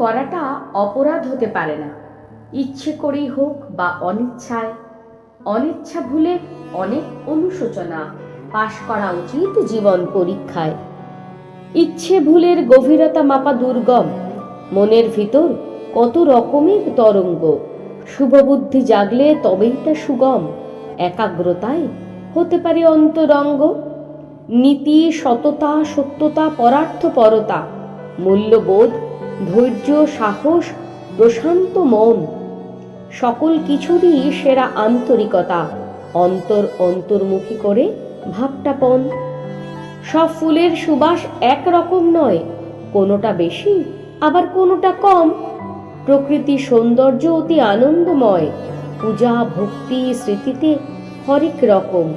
করাটা অপরাধ হতে পারে না। ইচ্ছে করেই হোক বা অনিচ্ছায়, অনিচ্ছা ভুলে অনেক অনুশোচনা পাশ করা উচিত জীবন পরীক্ষায়। ইচ্ছে ভুলের গভীরতা মাপা দুর্গম, মনের ভিতর কত রকমের তরঙ্গ। শুভবুদ্ধি জাগলে তবেই তা সুগম, একাগ্রতায় হতে পারে অন্তরঙ্গ। নীতি, সততা, সত্যতা, পরার্থপরতা, মূল্যবোধ ধৈর্য, সাহস, প্রশান্ত মন, সকল কিছুরই সেরা আন্তরিকতা, অন্তর অন্তর্মুখী করে ভাবটাপন সব ফুলের সুবাস একরকম নয়, কোনোটা বেশি, আবার কোনোটা কম। প্রকৃতি সৌন্দর্য অতি আনন্দময়, পূজা, ভক্তি, স্মৃতিতে হরেক রকম।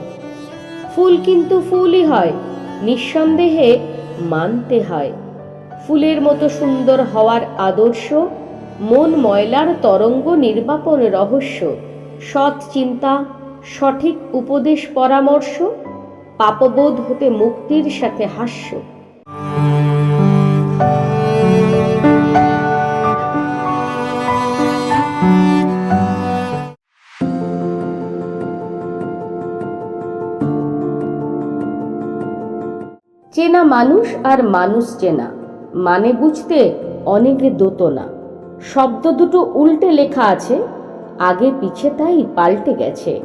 ফুল কিন্তু ফুলই হয়, নিঃসন্দেহে মানতে হয়। ফুলের মতো সুন্দর হওয়ার আদর্শ, মন ময়লার তরঙ্গ নির্বাপন রহস্য, সৎ চিন্তা, সঠিক উপদেশ পরামর্শ, পাপবোধ হতে মুক্তির সাথে হাস্য। চেনা মানুষ আর মানুষ চেনা। মানে বুঝতে অনেকে দোতনা শব্দ দুটো উল্টে লেখা আছে, আগে পিছে তাই পাল্টে গেছে।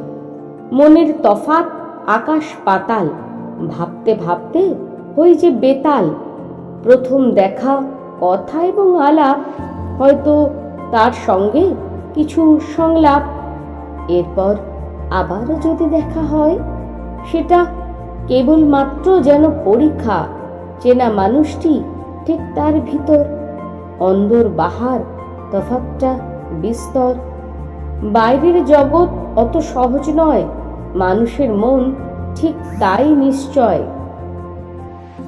মনের তফাত আকাশ পাতাল, ভাবতে ভাবতে হই যে বেতাল। প্রথম দেখা, কথা এবং আলাপ, হয়তো তার সঙ্গে কিছু সংলাপ। এরপর আবারও যদি দেখা হয়, সেটা কেবলমাত্র যেন পরীক্ষা, চেনা মানুষটি ঠিক তার ভিতর। অন্দর বাহার তফাতটা বিস্তর। বাইরের জগৎ অত সহজ নয়, মানুষের মন ঠিক তাই নিশ্চয়।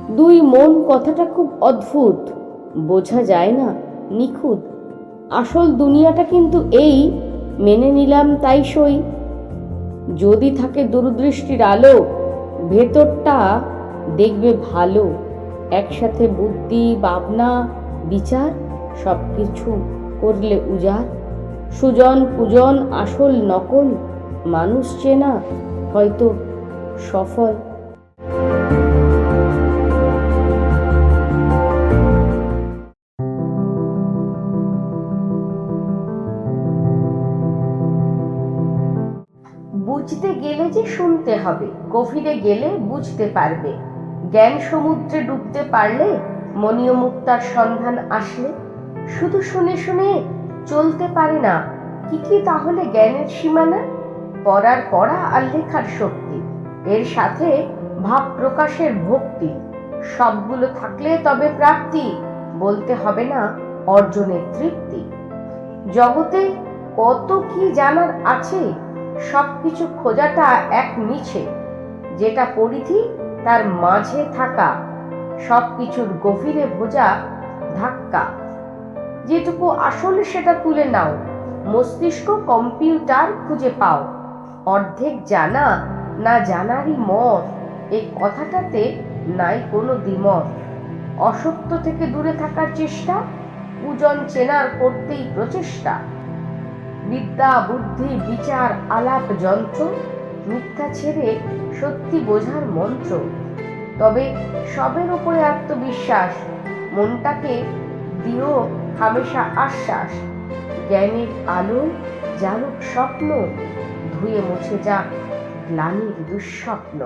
দুই মন কথাটা খুব অদ্ভুত, বোঝা যায় না, নিখুঁত। আসল দুনিয়াটা কিন্তু এই, মেনে নিলাম তাই সই। যদি থাকে দূরদৃষ্টির আলো, ভেতরটা দেখবে ভালো। একসাথে বুদ্ধি, ভাবনা, বিচার সব কিছু করলে উজাড়। সুজন পূজন আসল, নকল, মানুষ চেনা, হয়তো সফল। বুঝতে গেলে যে শুনতে হবে, গভীরে গেলে বুঝতে পারবে। জ্ঞান সমুদ্রে ডুবতে পারলে মনীয় মুক্তার সন্ধান আসলে। শুধু শুনে শুনে চলতে পারে না, কি কি তাহলে জ্ঞানের সীমানা? পড়ার পড়া আর লেখার শক্তি, এর সাথে ভাব প্রকাশের ভক্তি, সবগুলো থাকলে তবে প্রাপ্তি, বলতে হবে না অর্জনের তৃপ্তি। জগতে কত কি জানার আছে, সবকিছু খোঁজাটা এক মিছে, যেটা পরিধি তার মাঝে থাকা সবকিছুর গভীরে ভোজা ধাক্কা। যেটুকু আসলে সেটা তুলে নাও, মস্তিষ্ক কম্পিউটার খুঁজে পাও। অর্ধেক জানা না জানারই মত, এই কথাটাতে নাই কোনো দ্বিমত। অসত্য থেকে দূরে থাকার চেষ্টা পূজন চেনার করতেই প্রচেষ্টা। বিদ্যা, বুদ্ধি, বিচার, আলাপ, যন্ত্র মিথ্যা ছেড়ে সত্যি বোঝার মন্ত্র। তবে সবের ওপরে আত্মবিশ্বাস, মনটাকে দিও হামেশা আশ্বাস, জ্ঞানের আলো জানুক স্বপ্ন, ধুয়ে মুছে যাক গ্লানির দুঃস্বপ্ন।